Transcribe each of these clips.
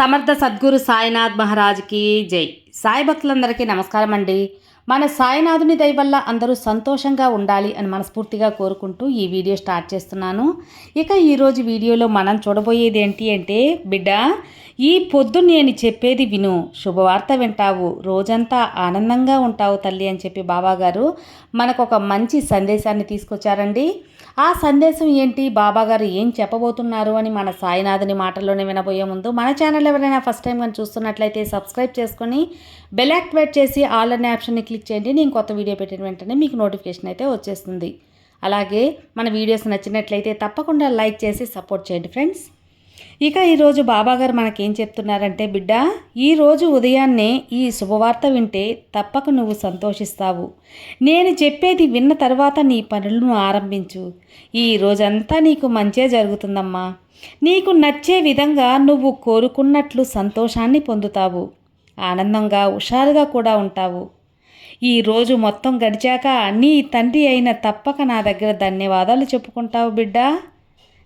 సమర్థ సద్గురు సాయినాథ్ మహారాజ్కి జై. సాయి భక్తులందరికీ నమస్కారం అండి. మన సాయినాథుని దయ వల్ల అందరూ సంతోషంగా ఉండాలి అని మనస్ఫూర్తిగా కోరుకుంటూ ఈ వీడియో స్టార్ట్ చేస్తున్నాను. ఇక ఈరోజు వీడియోలో మనం చూడబోయేది ఏంటి అంటే బిడ్డ ఈ పొద్దు నేను చెప్పేది విను. శుభవార్త వింటావు. రోజంతా ఆనందంగా ఉంటావు తల్లి అని చెప్పి బాబాగారు మనకు ఒక మంచి సందేశాన్ని తీసుకొచ్చారండి. ఆ సందేశం ఏంటి? బాబాగారు ఏం చెప్పబోతున్నారు అని మన సాయినాథుని మాటల్లోనే వినబోయే ముందు మన ఛానల్ ఎవరైనా ఫస్ట్ టైం కానీ చూస్తున్నట్లయితే సబ్స్క్రైబ్ చేసుకొని బెల్ యాక్టివేట్ చేసి ఆల్ అనే ఆప్షన్ని క్లిక్ చేయండి. నేను కొత్త వీడియో పెట్టిన వెంటనే మీకు నోటిఫికేషన్ అయితే వచ్చేస్తుంది. అలాగే మన వీడియోస్ నచ్చినట్లయితే తప్పకుండా లైక్ చేసి సపోర్ట్ చేయండి ఫ్రెండ్స్. ఇక ఈరోజు బాబాగారు మనకేం చెప్తున్నారంటే బిడ్డ ఈరోజు ఉదయాన్నే ఈ శుభవార్త వింటే తప్పక నువ్వు సంతోషిస్తావు. నేను చెప్పేది విన్న తర్వాత నీ పనులను ఆరంభించు. ఈ రోజంతా నీకు మంచే జరుగుతుందమ్మా. నీకు నచ్చే విధంగా నువ్వు కోరుకున్నట్లు సంతోషాన్ని పొందుతావు. ఆనందంగా హుషారుగా కూడా ఉంటావు. ఈ రోజు మొత్తం గడిచాక నీ తండ్రి అయిన తప్పక నా దగ్గర ధన్యవాదాలు చెప్పుకుంటావు బిడ్డా.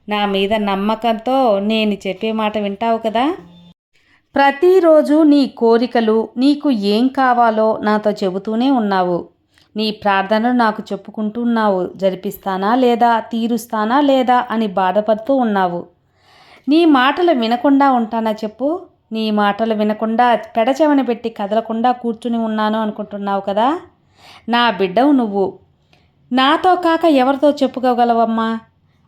నా మీద నమ్మకంతో నేను చెప్పే మాట వింటావు కదా? ప్రతిరోజు నీ కోరికలు నీకు ఏం కావాలో నాతో చెబుతూనే ఉన్నావు. నీ ప్రార్థనలు నాకు చెప్పుకుంటున్నావు. జరిపిస్తానా లేదా తీరుస్తానా లేదా అని బాధపడుతూ ఉన్నావు. నీ మాటలు వినకుండా ఉంటానా చెప్పు? నీ మాటలు వినకుండా పెడచెవన పెట్టి కదలకుండా కూర్చుని ఉన్నాను అనుకుంటున్నావు కదా? నా బిడ్డవు నువ్వు. నాతో కాక ఎవరితో చెప్పుకోగలవమ్మా?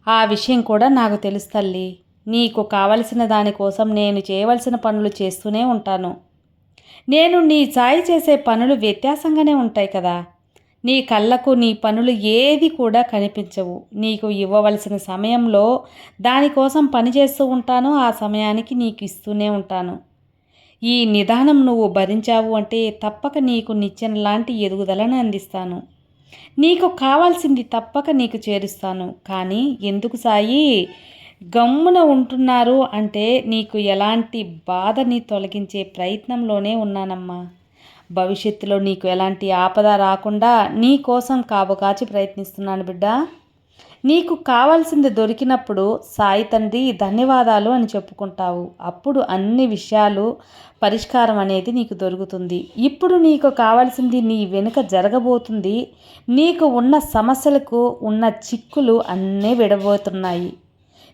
ఆ విషయం కూడా నాకు తెలుసు తల్లి. నీకు కావలసిన దానికోసం నేను చేయవలసిన పనులు చేస్తూనే ఉంటాను. నేను నీ సాయి చేసే పనులు వ్యత్యాసంగానే ఉంటాయి కదా. నీ కళ్ళకు నీ పనులు ఏది కూడా కనిపించవు. నీకు ఇవ్వవలసిన సమయంలో దానికోసం పనిచేస్తూ ఉంటాను ఆ సమయానికి నీకు ఇస్తూనే ఉంటాను. ఈ నిదానం నువ్వు భరించావు అంటే తప్పక నీకు నిచ్చెన లాంటి ఎదుగుదలను అందిస్తాను. నీకు కావాల్సింది తప్పక నీకు చేరుస్తాను. కానీ ఎందుకు సాయి? గమ్మున ఉంటున్నారు అంటే నీకు ఎలాంటి బాధని తొలగించే ప్రయత్నంలోనే ఉన్నానమ్మా. భవిష్యత్తులో నీకు ఎలాంటి ఆపద రాకుండా నీ కోసం కాబోకాచి ప్రయత్నిస్తున్నాను బిడ్డా. నీకు కావాల్సింది దొరికినప్పుడు సాయి తండ్రి ధన్యవాదాలు అని చెప్పుకుంటావు. అప్పుడు అన్ని విషయాలు పరిష్కారం అనేది నీకు దొరుకుతుంది. ఇప్పుడు నీకు కావాల్సింది నీ వెనుక జరగబోతుంది. నీకు ఉన్న సమస్యలకు ఉన్న చిక్కులు అన్నీ విడబోతున్నాయి.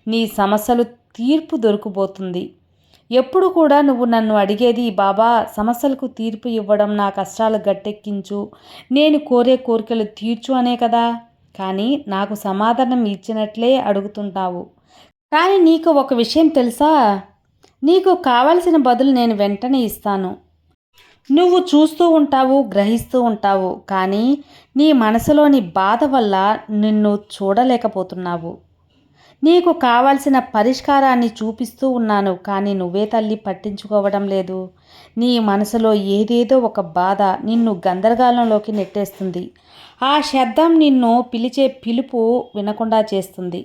నీ సమస్యలు తీర్పు దొరికిపోతుంది. ఎప్పుడు కూడా నువ్వు నన్ను అడిగేది బాబా సమస్యలకు తీర్పు ఇవ్వడం నా కష్టాలు గట్టెక్కించు. నేను కోరే కోరికలు తీర్చు అనే కదా? కానీ నాకు సమాధానం ఇచ్చినట్లే అడుగుతుంటావు. కానీ నీకు ఒక విషయం తెలుసా? నీకు కావలసిన బదులు నేను వెంటనే ఇస్తాను. నువ్వు చూస్తూ ఉంటావు గ్రహిస్తూ ఉంటావు కానీ నీ మనసులోని బాధ వల్ల నిన్ను చూడలేకపోతున్నావు. నీకు కావాల్సిన పరిష్కారాన్ని చూపిస్తూ ఉన్నాను కానీ నువ్వే తల్లి పట్టించుకోవడం లేదు. నీ మనసులో ఏదేదో ఒక బాధ నిన్ను గందరగోళంలోకి నెట్టేస్తుంది. ఆ శబ్దం నిన్ను పిలిచే పిలుపు వినకుండా చేస్తుంది.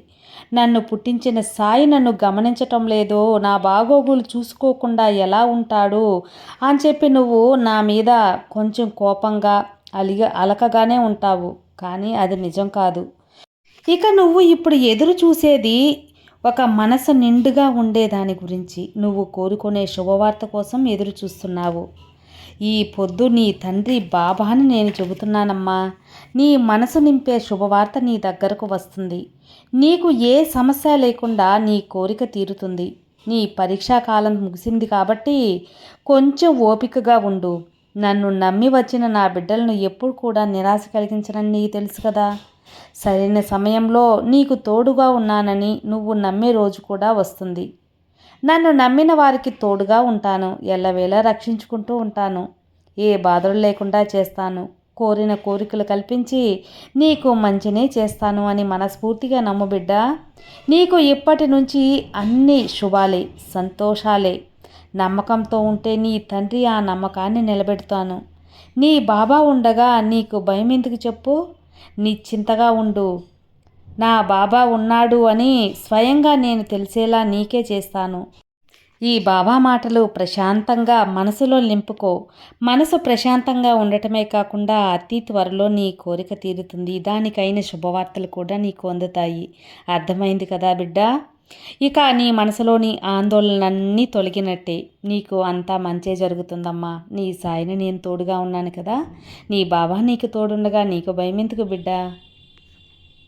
నన్ను పుట్టించిన సాయి నన్ను గమనించటం లేదో నా బాగోగులు చూసుకోకుండా ఎలా ఉంటాడు అని చెప్పి నువ్వు నా మీద కొంచెం కోపంగా అలిగ అలకగానే ఉంటావు. కానీ అది నిజం కాదు. ఇక నువ్వు ఇప్పుడు ఎదురు చూసేది ఒక మనసు నిండుగా ఉండే దాని గురించి. నువ్వు కోరుకునే శుభవార్త కోసం ఎదురు చూస్తున్నావు. ఈ పొద్దు నీ తండ్రి బాబాని నేను చెబుతున్నానమ్మా. నీ మనసు నింపే శుభవార్త నీ దగ్గరకు వస్తుంది. నీకు ఏ సమస్య లేకుండా నీ కోరిక తీరుతుంది. నీ పరీక్షా కాలం ముగిసింది కాబట్టి కొంచెం ఓపికగా ఉండు. నన్ను నమ్మి వచ్చిన నా బిడ్డలను ఎప్పుడు కూడా నిరాశ కలిగించనని నీకు తెలుసు కదా. సరైన సమయంలో నీకు తోడుగా ఉన్నానని నువ్వు నమ్మే రోజు కూడా వస్తుంది. నన్ను నమ్మిన వారికి తోడుగా ఉంటాను. ఎల్లవేళ రక్షించుకుంటూ ఉంటాను. ఏ బాధలు లేకుండా చేస్తాను. కోరిన కోరికలు కల్పించి నీకు మంచినే చేస్తాను అని మనస్ఫూర్తిగా నమ్ముబిడ్డ నీకు ఇప్పటి నుంచి అన్ని శుభాలే సంతోషాలే. నమ్మకంతో ఉంటే నీ తండ్రి ఆ నమ్మకాన్ని నిలబెడతాను. నీ బాబా ఉండగా నీకు భయం ఎందుకు చెప్పు? నిశ్చింతగా ఉండు. నా బాబా ఉన్నాడు అని స్వయంగా నేను తెలిసేలా నీకే చేస్తాను. ఈ బాబా మాటలు ప్రశాంతంగా మనసులో నింపుకో. మనసు ప్రశాంతంగా ఉండటమే కాకుండా అతి త్వరలో నీ కోరిక తీరుతుంది. దానికైన శుభవార్తలు కూడా నీకు అందుతాయి. అర్థమైంది కదా బిడ్డ? ఇక నీ మనసులోని ఆందోళనన్నీ తొలగినట్టే. నీకు అంతా మంచే జరుగుతుందమ్మా. నీ సాయిని నేను తోడుగా ఉన్నాను కదా. నీ బాబా నీకు తోడుండగా నీకు భయం ఎందుకు బిడ్డ?